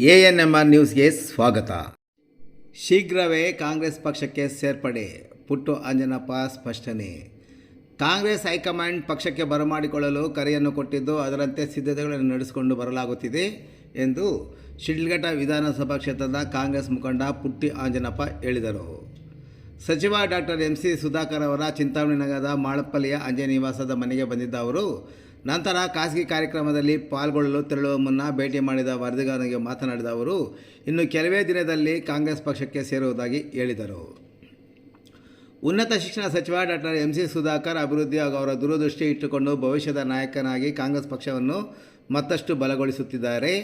A N M R ನ್ಯೂಸ್ಗೆ ಸ್ವಾಗತ. ಶೀಘ್ರವೇ ಕಾಂಗ್ರೆಸ್ ಪಕ್ಷಕ್ಕೆ ಸೇರ್ಪಡೆ. ಪುಟ್ಟು ಅಂಜನಪ್ಪ ಸ್ಪಷ್ಟನೆ. ಕಾಂಗ್ರೆಸ್ ಹೈಕಮಾಂಡ್ ಪಕ್ಷಕ್ಕೆ ಬರಮಾಡಿಕೊಳ್ಳಲು ಕರೆಯನ್ನು ಕೊಟ್ಟಿದ್ದು ಅದರಂತೆ ಸಿದ್ಧತೆಗಳನ್ನು ನಡೆಸಿಕೊಂಡು ಬರಲಾಗುತ್ತಿದೆ ಎಂದು ಶಿಡ್ಲಘಟ್ಟ ವಿಧಾನಸಭಾ ಕ್ಷೇತ್ರದ ಕಾಂಗ್ರೆಸ್ ಮುಖಂಡ ಪುಟ್ಟಿ ಆಂಜನಪ್ಪ ಹೇಳಿದರು. ಸಚಿವ ಡಾಕ್ಟರ್ ಎಂ ಸಿ ಸುಧಾಕರ್ ಅವರ ಚಿಂತಾಮಣಿ ನಗರದ ಮಾಳಪ್ಪಲ್ಲಿಯ ಅಂಜೆ ನಿವಾಸದ ಮನೆಗೆ ಬಂದಿದ್ದ ಅವರು ನಂತರ ಖಾಸಗಿ ಕಾರ್ಯಕ್ರಮದಲ್ಲಿ ಪಾಲ್ಗೊಳ್ಳಲು ತೆರಳುವ ಮುನ್ನ ಭೇಟಿ ಮಾಡಿದ ವರದಿಗಾರನಿಗೆ ಮಾತನಾಡಿದ ಅವರು, ಇನ್ನು ಕೆಲವೇ ದಿನದಲ್ಲಿ ಕಾಂಗ್ರೆಸ್ ಪಕ್ಷಕ್ಕೆ ಸೇರುವುದಾಗಿ ಹೇಳಿದರು. ಉನ್ನತ ಶಿಕ್ಷಣ ಸಚಿವ ಡಾಕ್ಟರ್ ಎಂ. ಸಿ. ಸುಧಾಕರ್ ಅಭಿವೃದ್ಧಿ ಹಾಗೂ ಅವರ ದೂರದೃಷ್ಟಿ ಇಟ್ಟುಕೊಂಡು ಭವಿಷ್ಯದ ನಾಯಕನಾಗಿ ಕಾಂಗ್ರೆಸ್ ಪಕ್ಷವನ್ನು ಮತ್ತಷ್ಟು ಬಲಗೊಳಿಸುತ್ತಿದ್ದಾರೆ.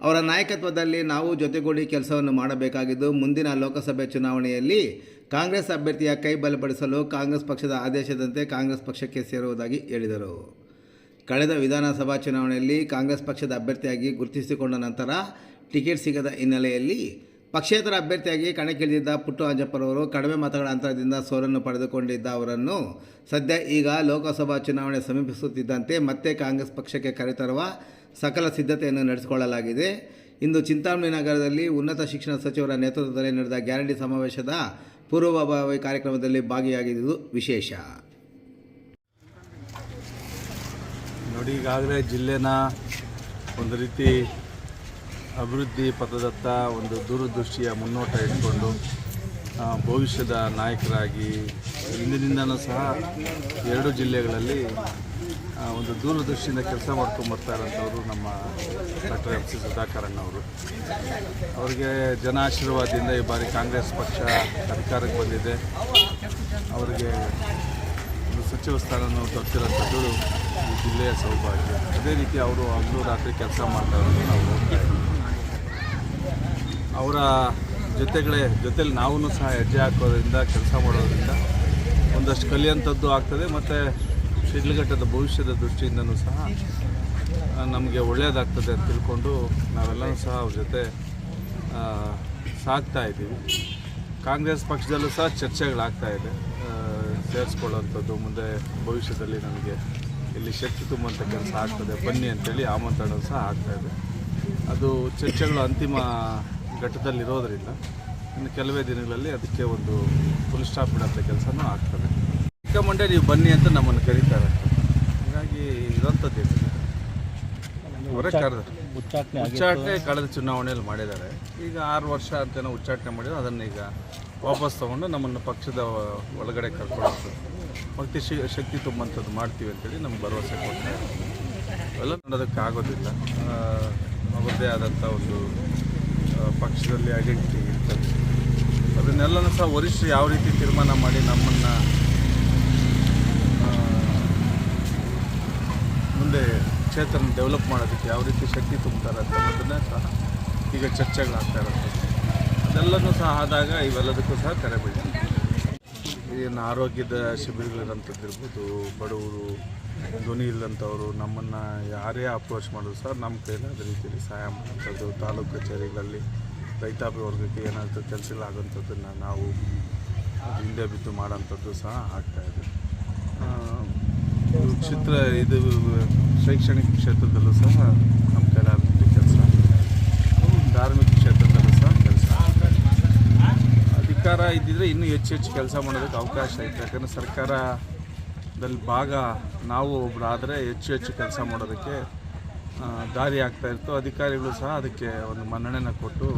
ಅವರ ನಾಯಕತ್ವದಲ್ಲಿ ನಾವು ಜೊತೆಗೂಡಿ ಕೆಲಸವನ್ನು ಮಾಡಬೇಕಾಗಿದ್ದು, ಮುಂದಿನ ಲೋಕಸಭೆ ಚುನಾವಣೆಯಲ್ಲಿ ಕಾಂಗ್ರೆಸ್ ಅಭ್ಯರ್ಥಿಯ ಕೈ ಬಲಪಡಿಸಲು ಕಾಂಗ್ರೆಸ್ ಪಕ್ಷದ ಆದೇಶದಂತೆ ಕಾಂಗ್ರೆಸ್ ಪಕ್ಷಕ್ಕೆ ಸೇರುವುದಾಗಿ ಹೇಳಿದರು. ಕಳೆದ ವಿಧಾನಸಭಾ ಚುನಾವಣೆಯಲ್ಲಿ ಕಾಂಗ್ರೆಸ್ ಪಕ್ಷದ ಅಭ್ಯರ್ಥಿಯಾಗಿ ಗುರುತಿಸಿಕೊಂಡ ನಂತರ ಟಿಕೆಟ್ ಸಿಗದ ಹಿನ್ನೆಲೆಯಲ್ಲಿ ಪಕ್ಷೇತರ ಅಭ್ಯರ್ಥಿಯಾಗಿ ಕಣಕ್ಕಿಳಿದಿದ್ದ ಪುಟ್ಟು ಅಂಜಪ್ಪರವರು ಕಡಿಮೆ ಮತಗಳ ಅಂತರದಿಂದ ಸೋಲನ್ನು ಪಡೆದುಕೊಂಡಿದ್ದ ಅವರನ್ನು ಸದ್ಯ ಈಗ ಲೋಕಸಭಾ ಚುನಾವಣೆ ಸಮೀಪಿಸುತ್ತಿದ್ದಂತೆ ಮತ್ತೆ ಕಾಂಗ್ರೆಸ್ ಪಕ್ಷಕ್ಕೆ ಕರೆತರುವ ಸಕಲ ಸಿದ್ಧತೆಯನ್ನು ನಡೆಸಿಕೊಳ್ಳಲಾಗಿದೆ. ಇಂದು ಚಿಂತಾಮಣಿ ನಗರದಲ್ಲಿ ಉನ್ನತ ಶಿಕ್ಷಣ ಸಚಿವರ ನೇತೃತ್ವದಲ್ಲಿ ನಡೆದ ಗ್ಯಾರಂಟಿ ಸಮಾವೇಶದ ಪೂರ್ವಭಾವಿ ಕಾರ್ಯಕ್ರಮದಲ್ಲಿ ಭಾಗಿಯಾಗಿದ್ದು ವಿಶೇಷ. ನೋಡಿ, ಈಗಾಗಲೇ ಜಿಲ್ಲೆನ ಒಂದು ರೀತಿ ಅಭಿವೃದ್ಧಿ ಪಥದತ್ತ ಒಂದು ದೂರದೃಷ್ಟಿಯ ಮುನ್ನೋಟ ಇಟ್ಕೊಂಡು ಭವಿಷ್ಯದ ನಾಯಕರಾಗಿ ಇಂದಿನಿಂದನೂ ಸಹ ಎರಡು ಜಿಲ್ಲೆಗಳಲ್ಲಿ ಒಂದು ದೂರದೃಷ್ಟಿಯಿಂದ ಕೆಲಸ ಮಾಡ್ಕೊಂಡು ಬರ್ತಾರಂಥವ್ರು ನಮ್ಮ ಡಾಕ್ಟರ್ ಎಂ ಸಿ ಸುಧಾಕರಣ್ಣವರು ಅವರಿಗೆ ಜನ ಆಶೀರ್ವಾದದಿಂದ ಈ ಬಾರಿ ಕಾಂಗ್ರೆಸ್ ಪಕ್ಷ ಅಧಿಕಾರಕ್ಕೆ ಬಂದಿದೆ. ಅವರಿಗೆ ಸಚಿವ ಸ್ಥಾನವನ್ನು ದೊರೆತಿರೋಂಥದ್ದು ಈ ಜಿಲ್ಲೆಯ ಸೌಭಾಗ್ಯ. ಅದೇ ರೀತಿ ಅವರು ಹಗಲು ರಾತ್ರಿ ಕೆಲಸ ಮಾಡ್ತಾ ಇರೋದು ನಾವು ನೋಡ್ತಾ ಅವರ ಜೊತೆಗಳೇ, ಜೊತೆಲಿ ನಾವೂ ಸಹ ಹೆಜ್ಜೆ ಹಾಕೋದ್ರಿಂದ, ಕೆಲಸ ಮಾಡೋದ್ರಿಂದ ಒಂದಷ್ಟು ಕಲಿಯುವಂಥದ್ದು ಆಗ್ತದೆ. ಮತ್ತು ಶಿಡ್ಲಘಟ್ಟದ ಭವಿಷ್ಯದ ದೃಷ್ಟಿಯಿಂದನೂ ಸಹ ನಮಗೆ ಒಳ್ಳೆಯದಾಗ್ತದೆ ಅಂತ ತಿಳ್ಕೊಂಡು ನಾವೆಲ್ಲರೂ ಸಹ ಅವ್ರ ಜೊತೆ ಸಾಗ್ತಾ ಇದ್ದೀವಿ. ಕಾಂಗ್ರೆಸ್ ಪಕ್ಷದಲ್ಲೂ ಸಹ ಚರ್ಚೆಗಳಾಗ್ತಾ ಇದೆ. ಆ, ಸೇರಿಸ್ಕೊಳ್ಳೋವಂಥದ್ದು ಮುಂದೆ ಭವಿಷ್ಯದಲ್ಲಿ ನಮಗೆ ಇಲ್ಲಿ ಶಕ್ತಿ ತುಂಬುವಂಥ ಕೆಲಸ ಆಗ್ತದೆ. ಬನ್ನಿ ಅಂತೇಳಿ ಆಮಂತ್ರಣ ಸಹ ಆಗ್ತಾಯಿದೆ ಇದೆ. ಅದು ಚರ್ಚೆಗಳು ಅಂತಿಮ ಘಟ್ಟದಲ್ಲಿರೋದರಿಂದ ಇನ್ನು ಕೆಲವೇ ದಿನಗಳಲ್ಲಿ ಅದಕ್ಕೆ ಒಂದು ಫುಲ್ ಸ್ಟಾಪ್ ಇಡೋಂಥ ಕೆಲಸನೂ ಆಗ್ತದೆ. ಚಿಕ್ಕಮಂಡೆ ನೀವು ಬನ್ನಿ ಅಂತ ನಮ್ಮನ್ನು ಕರೀತಾರೆ. ಹಾಗಾಗಿ ಇರೋಂಥದ್ದು ಉಚ್ಚಾಟನೆ ಉಚ್ಚಾಟನೆ ಕಳೆದ ಚುನಾವಣೆಯಲ್ಲಿ ಮಾಡಿದ್ದಾರೆ. ಈಗ ಆರು ವರ್ಷ ಅಂತೇನೋ ಉಚ್ಚಾಟನೆ ಮಾಡಿದ್ರು. ಅದನ್ನು ಈಗ ವಾಪಸ್ ತೊಗೊಂಡು ನಮ್ಮನ್ನು ಪಕ್ಷದ ಒಳಗಡೆ ಭಕ್ತಿ ಶಿ, ಶಕ್ತಿ ತುಂಬಂಥದ್ದು ಮಾಡ್ತೀವಿ ಅಂತೇಳಿ ನಮ್ಗೆ ಭರವಸೆ ಕೊಡ್ತಾರೆ ಎಲ್ಲ ನೋಡೋದಕ್ಕೆ ಆಗೋದಿಲ್ಲ. ಅವರದೇ ಆದಂಥ ಒಂದು ಪಕ್ಷದಲ್ಲಿ ಐಡೆಂಟಿಟಿ ಇರ್ತದೆ. ಅದನ್ನೆಲ್ಲನೂ ಸಹ ವರಿಷ್ಠರು ಯಾವ ರೀತಿ ತೀರ್ಮಾನ ಮಾಡಿ ನಮ್ಮನ್ನು ಮುಂದೆ ಕ್ಷೇತ್ರನ ಡೆವಲಪ್ ಮಾಡೋದಕ್ಕೆ ಯಾವ ರೀತಿ ಶಕ್ತಿ ತುಂಬ್ತಾರೆ ಅನ್ನೋದನ್ನ ಸಹ ಈಗ ಚರ್ಚೆಗಳಾಗ್ತಾ ಇರುತ್ತೆ ಅದೆಲ್ಲನೂ ಸಹ ಆದಾಗ ಇವೆಲ್ಲದಕ್ಕೂ ಸಹ ಕರೆ ಬೀಳ್ತೀವಿ ಏನು ಆರೋಗ್ಯದ ಶಿಬಿರಗಳಿರೋಂಥದ್ದು ಇರ್ಬೋದು ಬಡವರು, ಧ್ವನಿ ಇಲ್ಲದಂಥವ್ರು ನಮ್ಮನ್ನು ಯಾರೇ ಅಪ್ರೋಚ್ ಮಾಡೋದು ಸಹ ನಮ್ಮ ಕೈಲಾದ ರೀತಿಯಲ್ಲಿ ಸಹಾಯ ಮಾಡೋಂಥದ್ದು ತಾಲೂಕು ಕಚೇರಿಗಳಲ್ಲಿ ರೈತಾಪಿ ವರ್ಗಕ್ಕೆ ಏನಾದರೂ ಕೆಲಸಗಳಾಗೋಂಥದ್ದನ್ನು ನಾವು ಹಿಂದೆ ಬಿದ್ದು ಮಾಡೋಂಥದ್ದು ಸಹ ಆಗ್ತಾಯಿದೆ ಕ್ಷೇತ್ರ, ಇದು ಶೈಕ್ಷಣಿಕ ಕ್ಷೇತ್ರದಲ್ಲೂ ಸಹ ನಮ್ಮ ಕೈಲಾದ ಕೆಲಸ ಧಾರ್ಮಿಕ ಕ್ಷೇತ್ರದಲ್ಲೂ ಸಹ ಕೆಲಸ ಅಧಿಕಾರ ಇದ್ದಿದ್ರೆ ಇನ್ನೂ ಹೆಚ್ಚು ಹೆಚ್ಚು ಕೆಲಸ ಮಾಡೋದಕ್ಕೆ ಅವಕಾಶ ಇತ್ತು. ಯಾಕಂದರೆ ಸರ್ಕಾರದಲ್ಲಿ ಭಾಗ ನಾವು ಒಬ್ಬರಾದರೆ ಹೆಚ್ಚು ಹೆಚ್ಚು ಕೆಲಸ ಮಾಡೋದಕ್ಕೆ ದಾರಿ ಆಗ್ತಾ ಇತ್ತು. ಅಧಿಕಾರಿಗಳು ಸಹ ಅದಕ್ಕೆ ಒಂದು ಮನ್ನಣೆನ ಕೊಟ್ಟು